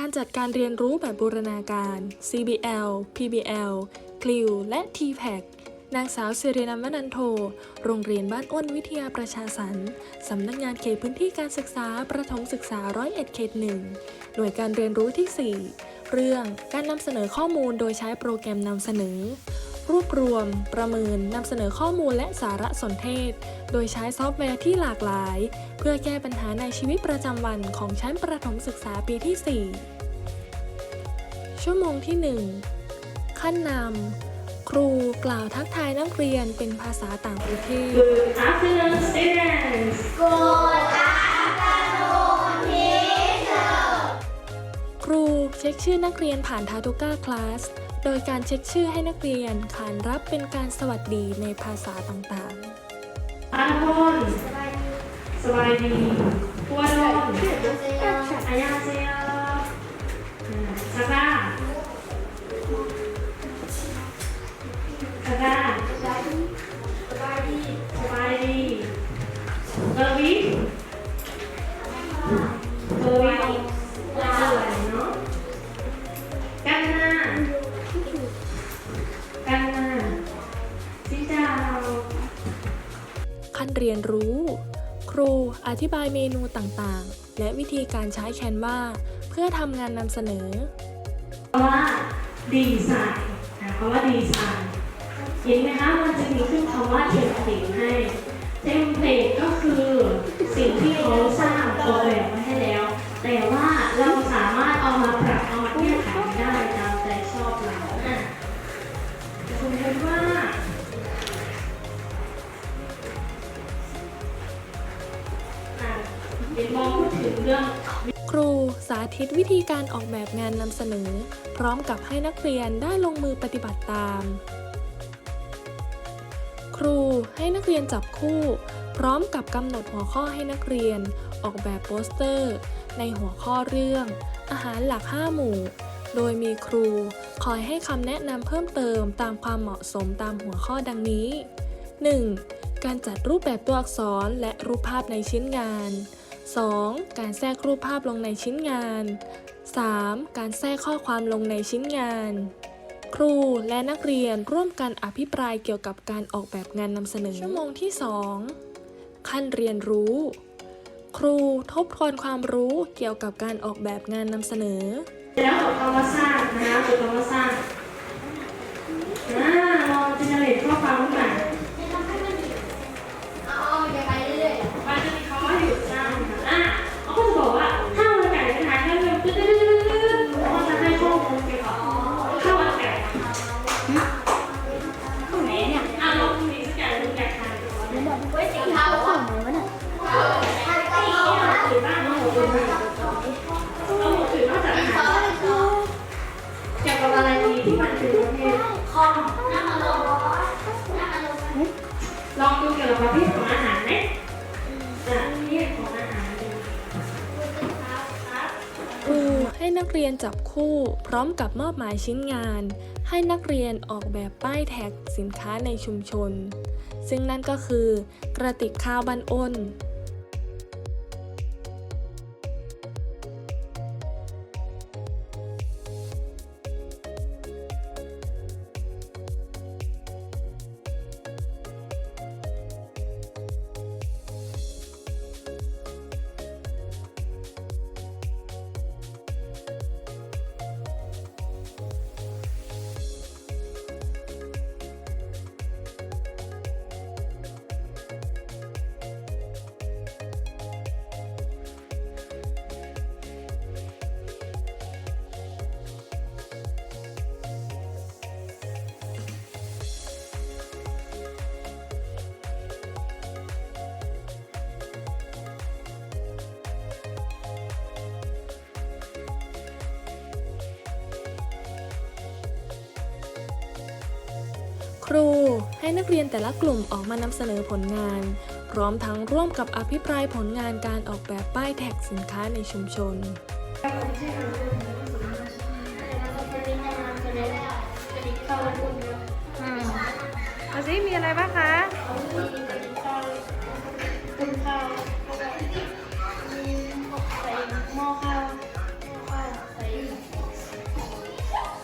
การจัดการเรียนรู้แบบบูรณาการ CBL PBL c l i u และ TPAC นางสาวสิรินันวนันโท โรงเรียนบ้านอ้นวิทยาประชาสรรค์ สำนักงานเขตพื้นที่การศึกษาประถมศึกษาร้อยเอ็ดเขตหนึ่ง หน่วยการเรียนรู้ที่ 4 เรื่องการนำเสนอข้อมูลโดยใช้โปรแกรมนำเสนอ รวบรวม ประเมินนำเสนอข้อมูลและสารสนเทศ โดยใช้ซอฟต์แวร์ที่หลากหลาย เพื่อแก้ปัญหาในชีวิตประจำวันของชั้นประถมศึกษาปีที่ 4 ชั่วโมงที่ 1 ขั้นนำครูกล่าวทักทายนักเรียนเป็นภาษาต่างประเทศ Good afternoon, students. Good afternoon, teacher. ครูเช็คชื่อนักเรียนผ่านทาทุก้าคลาส โดยการเช็คชื่อให้นักเรียนขานรับเป็นการสวัสดีในภาษาต่างๆอาพนสบายดีปัวดนอายาเซียสกาสกา ๆขั้นเรียนรู้ ครูอธิบายเมนูต่างๆ และวิธีการใช้แคนวาเพื่อทำงานนำเสนอคำว่าดีไซน์นะคำว่าดีไซน์เห็นไหมคะมันจะมีขึ้นคำว่าเทมเพลตให้เทมเพลตก็คือสิ่งที่เขาสร้างออกแบบมาให้แล้ว แต่ว่าเรา ธิตวิธีการออกแบบงานนำเสนอ พร้อมกับให้นักเรียนได้ลงมือปฏิบัติตาม ครูให้นักเรียนจับคู่ พร้อมกับกำหนดหัวข้อให้นักเรียน ออกแบบโปสเตอร์ ในหัวข้อเรื่อง อาหารหลัก 5 หมู่ โดยมีครูคอยให้คำแนะนำเพิ่มเติมตามความเหมาะสมตามหัวข้อดังนี้ 1. การจัดรูปแบบตัวอักษรและรูปภาพในชิ้นงาน 2. การแทรกรูปภาพลงในชิ้นงาน 3. การแทรกข้อความลงในชิ้นงาน ครูและนักเรียนร่วมกันอภิปรายเกี่ยวกับการออกแบบงานนำเสนอ ชั่วโมงที่ 2 ขั้นเรียนรู้ ครูทบทวนความรู้เกี่ยวกับการออกแบบงานนำเสนอ แล้วตัวคำว่าสร้างนะคะตัวคำว่าสร้างอ่าลองจินเนเรตข้อความขึ้นมาเอา ระเภทคอมน้ำมันลงน้ำมันลงลองดูเกี่ยวกับประเภทของอาหาร นักเรียนจับคู่พร้อมกับมอบหมายชิ้นงาน ให้นักเรียนออกแบบป้ายแท็กสินค้าในชุมชน ซึ่งนั่นก็คือกระติกข้าวบันอ้น ครูให้นักเรียนแต่ละกลุ่มออกมานำเสนอผลงาน พร้อมทั้งร่วมกับอภิปรายผลงานการออกแบบป้ายแท็กสินค้าในชุมชน เอาสิมีอะไรบ้างคะคุณข้าวมีใส่หม้อข้าวหม้อข้าวใส่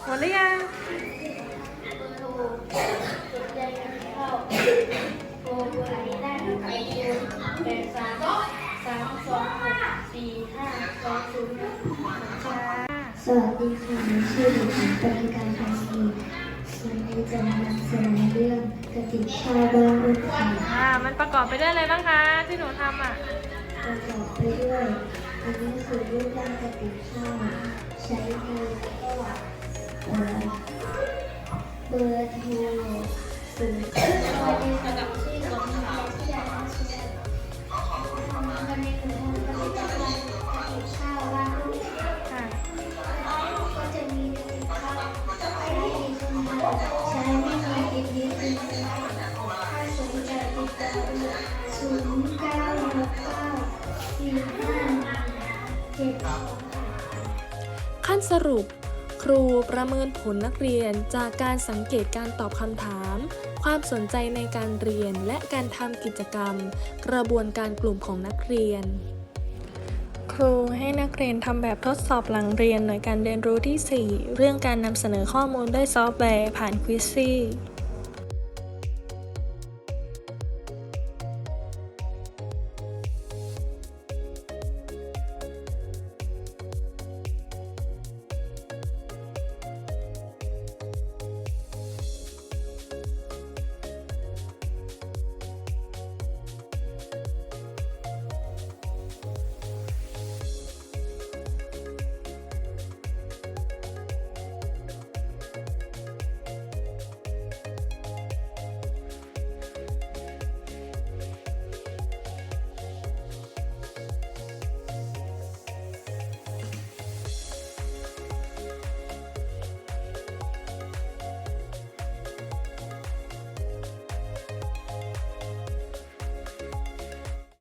หมดหรือยัง แปดสามสามสองหกสี่ห้าสองศูนย์สวัสดีค่ะชื่อเด็กหญิงปริการพันธีวันนี้จะมานำเสนอเรื่องกระติกข้าบ้านรุ่นค่ะอ่ามันประกอบไปด้วยอะไรบ้างคะที่หนูทำอะประกอบไปด้วยอันนี้คือรูปร่างกระติกข้าวใช้เบอร์เอ่อเบอร์โทรศูนย์ ขั้นสรุป ครูประเมินผลนักเรียนจากการสังเกตการตอบคำถาม ความสนใจในการเรียนและการทำกิจกรรม กระบวนการกลุ่มของนักเรียน ครูให้นักเรียนทำแบบทดสอบหลังเรียนหน่วยการเรียนรู้ที่ 4 เรื่องการนำเสนอข้อมูลด้วยซอฟต์แวร์ผ่านควิซซี่